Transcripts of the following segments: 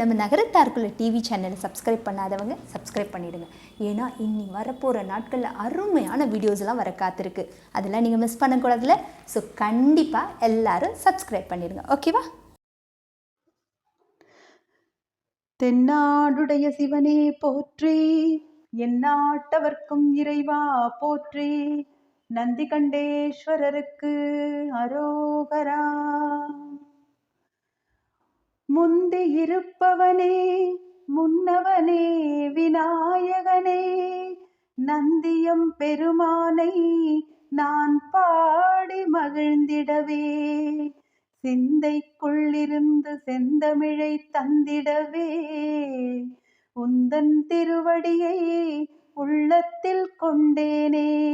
நம்ம நகரத்தாருக்குள்ள டிவி சேனலை சப்ஸ்கிரைப் பண்ணாதவங்க சப்ஸ்கிரைப் பண்ணிடுங்க. ஏன்னா இன்னி வரப்போகிற நாட்களில் அருமையான வீடியோஸ்லாம் வர காத்திருக்கு. அதெல்லாம் நீங்கள் மிஸ் பண்ணக்கூடாதுல ஸோ கண்டிப்பாக எல்லாரும் சப்ஸ்கிரைப் பண்ணிடுங்க. ஓகேவா தென்னாடுடைய சிவனே போற்றி எந்நாட்டவர்க்கும் இறைவா போற்றி நந்தி கண்டேஸ்வரருக்கு அரோகரா. முந்தி இருப்பவனே முன்னவனே விநாயகனே. நந்தியம் பெருமானை நான் பாடி மகிழ்ந்திடவே. சிந்தைக்குள்ளிருந்து செந்தமிழை தந்திடவே. உந்தன் திருவடியை உள்ளத்தில் கொண்டேனே.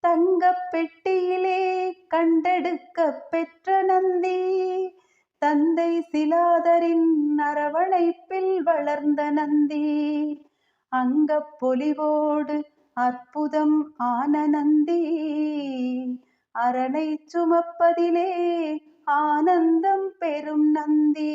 தங்கப் பெட்டியிலே கண்டெடுக்க பெற்ற நந்தி தந்தை சிலாதரின் அரவணைப்பில் வளர்ந்த நந்தி அங்க பொலிவோடு அற்புதம் ஆன நந்தி அரணை சுமப்பதிலே ஆனந்தம் பெறும் நந்தி.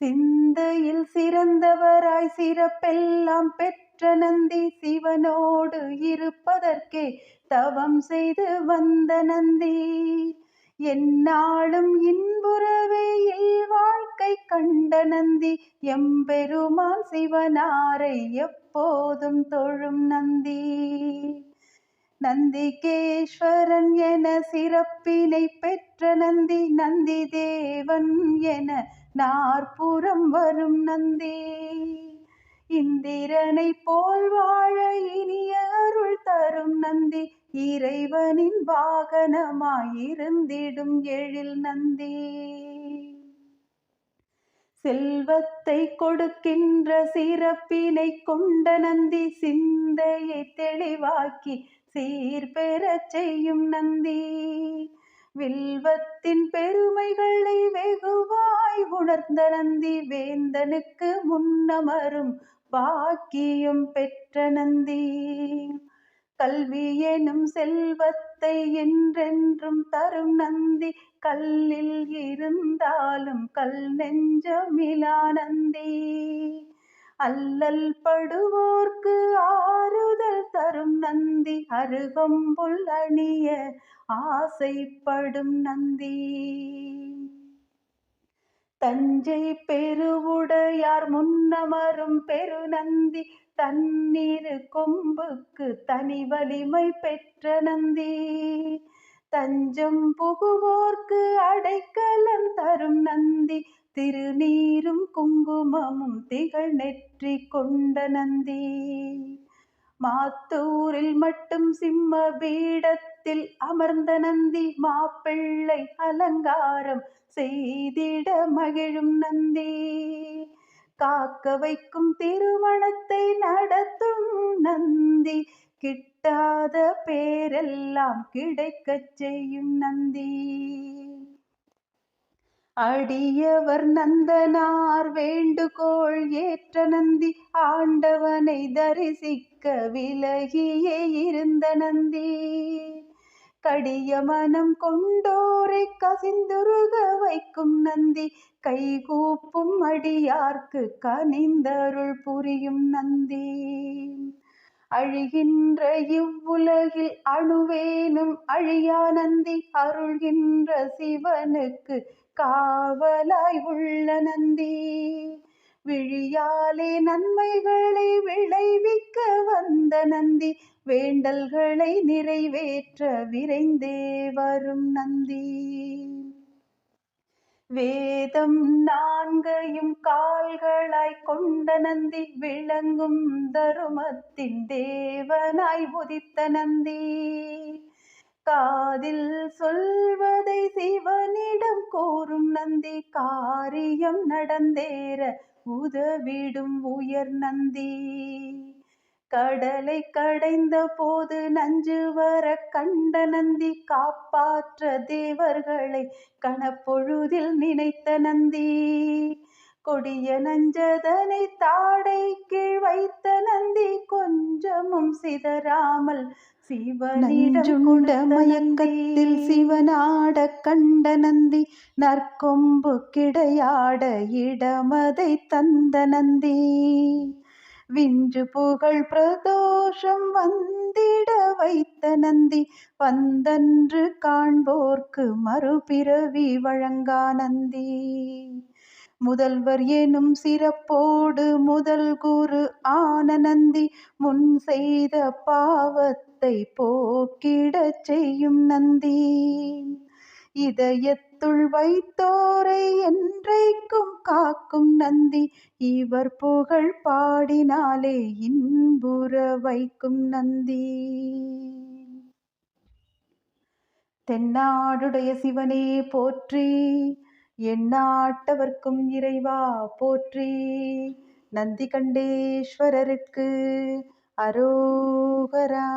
சிந்தையில் சிறந்தவராய் சிறப்பெல்லாம் பெற்ற நந்தி சிவனோடு இருப்பதற்கே தவம் செய்து வந்த நந்தி என்னாலும் இன்புறவே வாழ்க்கை கண்ட நந்தி எம்பெருமான் சிவனாரை எப்போதும் தொழும் நந்தி. நந்திகேஸ்வரன் என சிறப்பினை பெற்ற நந்தி நந்தி தேவன் என நாற்புறம் வரும் நந்தி. இந்திரனை போல் வாழ இனிய தரும் நந்தி இறைவனின் வாகனமாயிருந்திடும் எழில் நந்தி. செல்வத்தை கொடுக்கின்ற சிறப்பினை கொண்ட நந்தி சிந்தையை தெளிவாக்கி சீர்பெறச் செய்யும் நந்தி. வில்வத்தின் பெருமைகளை வெகுவாய் உணர்ந்த நந்தி வேந்தனுக்கு முன்னமரும் பாக்கியும் பெற்ற நந்தி. கல்வி எனும் செல்வத்தை என்றென்றும் தரும் நந்தி கல்லில் இருந்தாலும் கல் நெஞ்சமிலா நந்தி அல்லல் படுவோர்க்கு ஆறுதல் தரும் நந்தி அருகம்புல் அணிய ஆசைப்படும் நந்தி. தஞ்சை பெருவுடையார் முன்னமரும் பெருநந்தி தண்ணீர் கொம்புக்கு தனி வலிமை பெற்ற நந்தி. தஞ்சம் புகுவோர்க்கு அடைக்கலம் தரும் நந்தி திருநீரும் குங்குமமும் திகழ் நெற்றி கொண்ட நந்தி. மாத்தூரில் மட்டும் சிம்ம பீடத்தில் அமர்ந்த நந்தி மாப்பிள்ளை அலங்காரம் செய்திட மகிழும் நந்தி. காக்க வைக்கும் திருமணத்தை நடத்தும் நந்தி கிட்டாத பேரெல்லாம் கிடைக்கச் செய்யும் நந்தி. அடியவர் நந்தனார் வேண்டுகோள் ஏற்ற நந்தி ஆண்டவனை தரிசிக்க விலகியே இருந்த நந்தி. கடிய மனம் கொண்டோரை கசிந்துருக வைக்கும் நந்தி கைகூப்பும் அடியார்க்கு கனிந்தருள் புரியும் நந்தி. அழிகின்ற இவ்வுலகில் அணுவேனும் அழியா நந்தி அருள்கின்ற சிவனுக்கு காவலாய் உள்ள நந்தி விழியாலே நன்மைகளை விளைவிக்க வந்த நந்தி வேண்டல்களை நிறைவேற்ற விரைந்தே வரும் நந்தி. வேதம் நான்கையும் கால்களாய் கொண்ட நந்தி விளங்கும் தருமத்தின் தேவனாய் உதித்த நந்தி. காதில் சொல்வதை சிவனிடம் கோரும் நந்தி காரியம் நடந்தேற உதவிடும் உயர் நந்தி. கடலை கடைந்த போது நஞ்சு வர கண்ட நந்தி காப்பாற்ற தேவர்களை கணப்பொழுதில் நினைத்த நந்தி. கொடிய நஞ்சதனை தாடை கீழ் வைத்த நந்தி கொஞ்சமும் சிதறாமல் சிவனிடம் நஞ்சுண்ட கொடுத்த மயக்கத்தில். சிவனாட கண்ட நந்தி நற்கொம்பு கிடையாட இடமதை தந்த நந்தி விஞ்சு புகழ் பிரதோஷம் வந்திட வைத்த நந்தி வந்தன்று காண்போர்க்கு மறுபிறவி வழங்கா நந்தி முதல்வர் எனும் சிறப்போடு முதல் குரு ஆன நந்தி முன் செய்த பாவத்தை போக்கிடச் செய்யும் நந்தி. இதயத்துள் வைத்தோரை என்றைக்கும் காக்கும் நந்தி. இவர் புகழ் பாடினாலே இன்புற வைக்கும் நந்தி. தென்னாடுடைய சிவனே போற்றி எண்ணாட்டவர்க்கும் இறைவா போற்றி. நந்தி கண்டேஸ்வரருக்கு அரோகரா.